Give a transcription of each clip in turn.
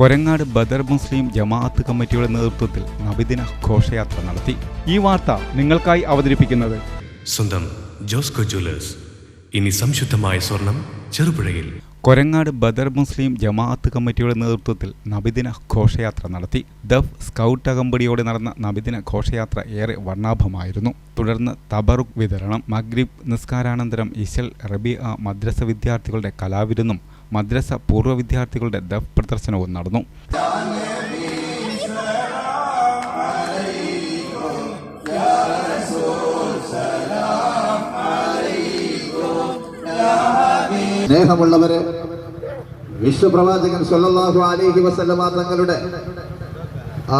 കൊരങ്ങാട് ബദർ മുസ്ലിം ജമാഅത്ത് കമ്മിറ്റിയുടെ നേതൃത്വത്തിൽ നബിദിന ഘോഷയാത്ര നടത്തി. ഈ വാർത്ത നിങ്ങൾക്കായി അവതരിപ്പിക്കുന്നത് സ്വന്തം ജോസ്കോ ജ്വല്ലേഴ്സ്. ഇനി സംശുദ്ധമായ സ്വർണം ചെറുപുഴയിൽ. കൊരങ്ങാട് ബദർ മുസ്ലിം ജമാഅത്ത് കമ്മിറ്റിയുടെ നേതൃത്വത്തിൽ നബിദിന ഘോഷയാത്ര നടത്തി. ദഫ് സ്കൗട്ട് അകമ്പടിയോടെ നടന്ന നബിദിന ഘോഷയാത്ര ഏറെ വർണാഭമായിരുന്നു. തുടർന്ന് തബറുക് വിതരണം മഗ്രിബ് നിസ്കാരാനന്തരം ഇശൽ റബി മദ്രസ വിദ്യാർത്ഥികളുടെ കലാവിരുന്നും മദ്രസ പൂർവ വിദ്യാർത്ഥികളുടെ ദഫ് പ്രദർശനവും നടന്നു. സ്നേഹമുള്ളവരെ വിശ്വപ്രവാചകൻ സല്ലല്ലാഹു അലൈഹി വസല്ലമ തങ്ങളുടെ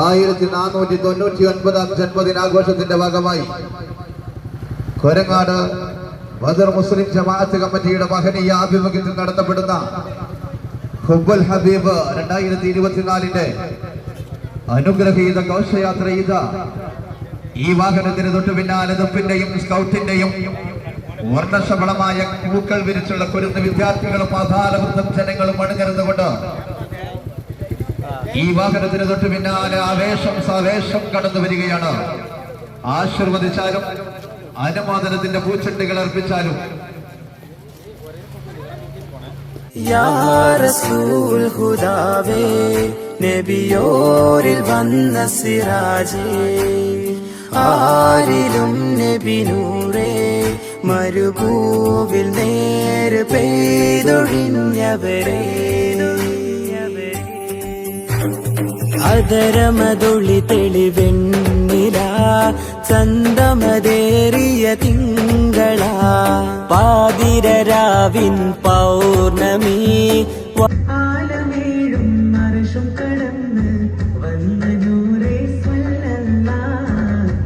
ആയിരത്തി നാനൂറ്റി തൊണ്ണൂറ്റി ഒൻപതാം ജന്മദിനാഘോഷത്തിന്റെ ഭാഗമായി കൊരങ്ങാട് ബദർ മുസ്ലിം ജമാഅത്ത് കമ്മിറ്റിയുടെ മഹനീയ ആഭിമുഖ്യത്തിൽ നടത്തപ്പെടുന്ന ഹുബുൽ ഹബീബ് രണ്ടായിരത്തി ഇരുപത്തിനാലിന്റെ അനുഗ്രഹീത ഘോഷയാത്ര ചെയ്ത ഈ വാഹനത്തിന് തൊട്ടു പിന്നാലെ ദപ്പിന്റെയും സ്കൗട്ടിന്റെയും വർണശബളമായ പൂക്കൾ വിരിച്ചുള്ള കുരുന്ന് വിദ്യാർത്ഥികളും ആധാരവൃദ്ധം ജനങ്ങളും അണിനിരുന്നുകൊണ്ട് ഈ വാഹനത്തിന് തൊട്ടു പിന്നാലെ ആവേശം സവേശം കടന്നു വരികയാണ് ആശീർവദിച്ചാലും അനുമോദനത്തിന്റെ പൂച്ചെണ്ടുകൾ അർപ്പിച്ചാലും. വന്ന ആരിലും നബി നൂറേ മരുഭൂവിൽ നേര് പെയ്തൊഴിഞ്ഞവരേ. അതരമതൊളി തെളിവെണ്ണില ചന്തമതേറിയ തിങ്കള. പാതിരരാവിൻ പൗർണമി. ആലമേഴും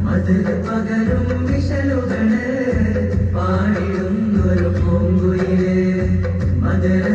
മധുര പകരും വിഷലുകൾ പാടിടുന്നൊരു പൂങ്കുയിൽ. മദ്രസ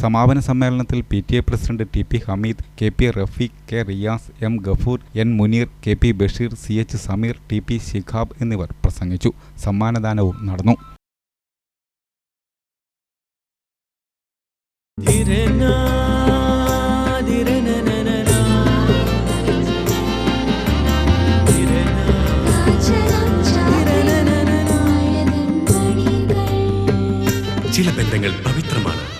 സമാപന സമ്മേളനത്തിൽ P T A president T P Hameed K P Rafeeq K Riyas M Gafoor N Muneer K P Basheer C H Sameer T P Shihab എന്നിവർ പ്രസംഗിച്ചു. സമ്മാനദാനവും നടന്നു. ചില ബന്ധങ്ങൾ പവിത്രമാണ്.